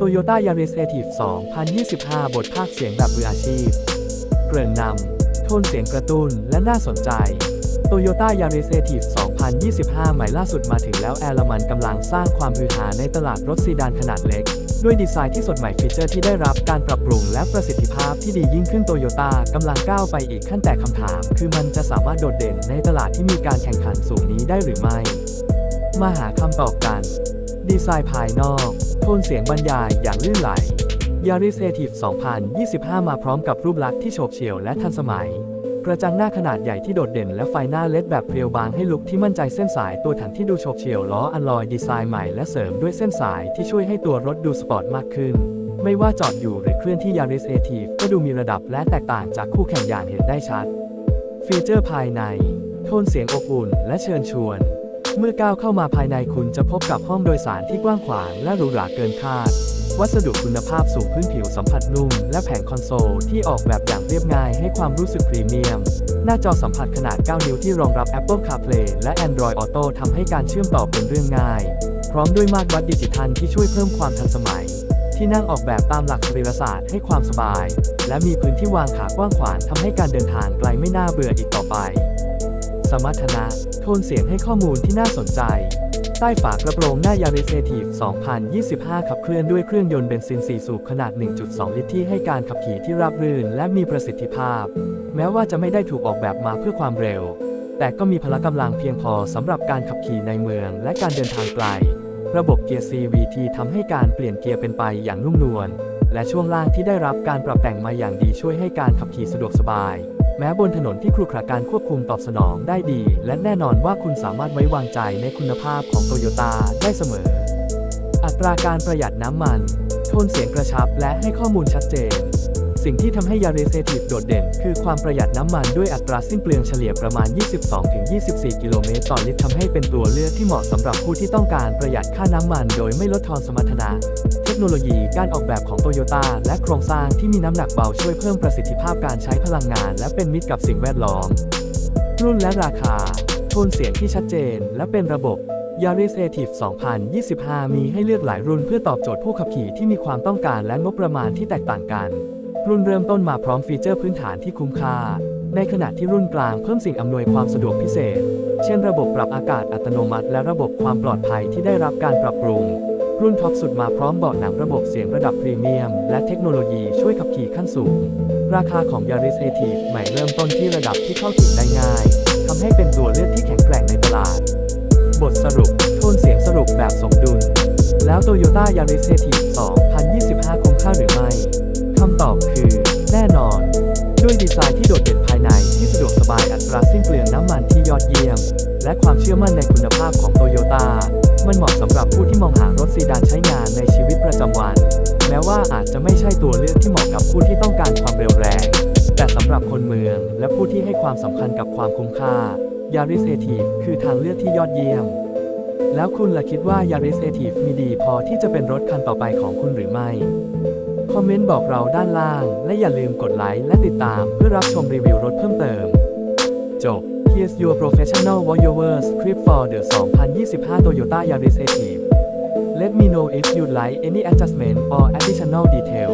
Toyota Yaris a t i v 2025 บทภาคเสียงแบบมืออาชีพ เกริ่นนำ โทนเสียงกระตุ้นและน่าสนใจ Toyota Yaris a t i v 2025 ใหม่ล่าสุดมาถึงแล้วแอร์มันกำลังสร้างความฮือฮาในตลาดรถซีดานขนาดเล็ก ด้วยดีไซน์ที่สดใหม่ฟีเจอร์ที่ได้รับการปรับปรุงและประสิทธิภาพที่ดียิ่งขึ้นโตโยต้ากำลังก้าวไปอีกขั้นแต่คำถาม คือมันจะสามารถโดดเด่นในตลาดที่มีการแข่งขันสูงนี้ได้หรือไม่ มาหาคำตอบกัน ดีไซน์ภายนอก โทนเสียงบรรยายอย่างลื่นไหล Yaris a t i v 2025 มาพร้อมกับรูปลักษณ์ที่โฉบเฉี่ยวและทันสมัย กระจังหน้าขนาดใหญ่ที่โดดเด่นและไฟหน้าเลดแบบเพรียวบางให้ลุคที่มั่นใจเส้นสายตัวถังที่ดูโฉบเฉี่ยวล้ออัลลอยดีไซน์ใหม่และเสริมด้วยเส้นสายที่ช่วยให้ตัวรถดูสปอร์ตมากขึ้น ไม่ว่าจอดอยู่หรือเคลื่อนที่ Yaris a t i v ก็ดูมีระดับและแตกต่างจากคู่แข่งอย่างเห็นได้ชัด ฟีเจอร์ภายใน โทนเสียงอบอุ่นและเชิญชวน เมื่อก้าวเข้ามาภายในคุณจะพบกับห้องโดยสารที่กว้างขวางและหรูหราเกินคาด วัสดุคุณภาพสูงพื้นผิวสัมผัสนุ่ม และแผงคอนโซลที่ออกแบบอย่างเรียบง่ายให้ความรู้สึกพรีเมียม หน้าจอสัมผัสขนาด 9 นิ้วที่รองรับ Apple CarPlay และ Android Auto ทำให้การเชื่อมต่อเป็นเรื่องง่าย พร้อมด้วยมาตรวัดดิจิทัลที่ช่วยเพิ่มความทันสมัย ที่นั่งออกแบบตามหลักสรีรศาสตร์ให้ความสบาย และมีพื้นที่วางขากว้างขวางทำให้การเดินทางไกลไม่น่าเบื่ออีกต่อไป สมรรถนะ โทนเสียงให้ข้อมูลที่น่าสนใจ ใต้ฝากระโปรงหน้ายาริเซทีฟ2025 ขับเคลื่อนด้วยเครื่องยนต์เบนซิน 4 สูบขนาด 1.2 ลิตรที่ให้การขับขี่ที่ราบรื่นและมีประสิทธิภาพ แม้ว่าจะไม่ได้ถูกออกแบบมาเพื่อความเร็ว แต่ก็มีพละกำลังเพียงพอสำหรับการขับขี่ในเมืองและการเดินทางไกล ระบบเกียร์ CVT ทำให้การเปลี่ยนเกียร์เป็นไปอย่างนุ่มนวลและช่วงล่างที่ได้รับการปรับแต่งมาอย่างดีช่วยให้การขับขี่สะดวกสบาย แม้บนถนนที่ครูขระการควบคุมตอบสนองได้ดี และแน่นอนว่าคุณสามารถไว้วางใจในคุณภาพของโตโยต้าได้เสมอ อัตราการประหยัดน้ำมัน โทนเสียงกระชับและให้ข้อมูลชัดเจน สิ่งที่ทำให้ยาริเซทีฟโดดเด่น คือความประหยัดน้ำมันด้วยอัตราสิ้นเปลืองเฉลี่ยประมาณ 22-24 กิโลเมตรต่อลิตรทำให้เป็นตัวเลือกที่เหมาะสำหรับผู้ที่ต้องการประหยัดค่าน้ำมันโดยไม่ลดทอนสมรรถนะเทคโนโลยีการออกแบบของโตโยต้าและโครงสร้างที่มีน้ำหนักเบาช่วยเพิ่มประสิทธิภาพการใช้พลังงาน และเป็นมิตรกับสิ่งแวดล้อม รุ่นและราคาโทนเสียงที่ชัดเจน และเป็นระบบ Yaris a t i v 2025 มีให้เลือกหลายรุ่นเพื่อตอบโจทย์ผู้ขับขี่ที่มีความต้องการและงบประมาณที่แตกต่างกัน รุ่นเริ่มต้นมาพร้อมฟีเจอร์พื้นฐานที่คุ้มค่า ในขณะที่รุ่นกลางเพิ่มสิ่งอำนวยความสะดวกพิเศษ เช่นระบบปรับอากาศอัตโนมัติ และระบบความปลอดภัยที่ได้รับการปรับปรุง รุ่นท็อปสุดมาพร้อมเบาะหนังระบบเสียงระดับพรีเมียม และเทคโนโลยีช่วยขับขี่ขั้นสูง ราคาของ Yaris a t i v ใหม่เริ่มต้นที่ระดับที่เข้าถึงได้ง่ายทำให้เป็นตัวเลือกที่แข็งแกร่งในตลาด บทสรุป โทนเสียงสรุปแบบสมดุล แล้ว Toyota Yaris a t i v 2025 คุ้มค่าหรือไม่ำตอบคือ แน่นอน ด้วยดีไซน์ที่โดดเด่นภายในที่สะดวกสบายอัตราสิ้นเปลืองน้ำมันที่ยอดเยี่ยม และความเชื่อมั่นในคุณภาพของโตโยต้ามันเหมาะสำหรับผู้ที่มองหารถซีดานใช้งานในชีวิตประจำวัน แม้ว่าอาจจะไม่ใช่ตัวเลือกที่เหมาะกับผู้ที่ต้องการความเร็วแรง แต่สำหรับคนเมืองและผู้ที่ให้ความสำคัญกับความคุ้มค่า Yaris a t i v คือทางเลือกที่ยอดเยี่ยม แล้วคุณล่ะคิดว่า Yaris a t i v มีดีพอที่จะเป็นรถคันต่อไปของคุณหรือไม่ คอมเมนต์บอกเราด้านล่าง และอย่าลืมกดไลค์และติดตามเพื่อรับชมรีวิวรถเพิ่มเติม จบ Here's your professional voiceover script for the 2025 Toyota Yaris Active Let me know if you'd like any adjustment or additional detail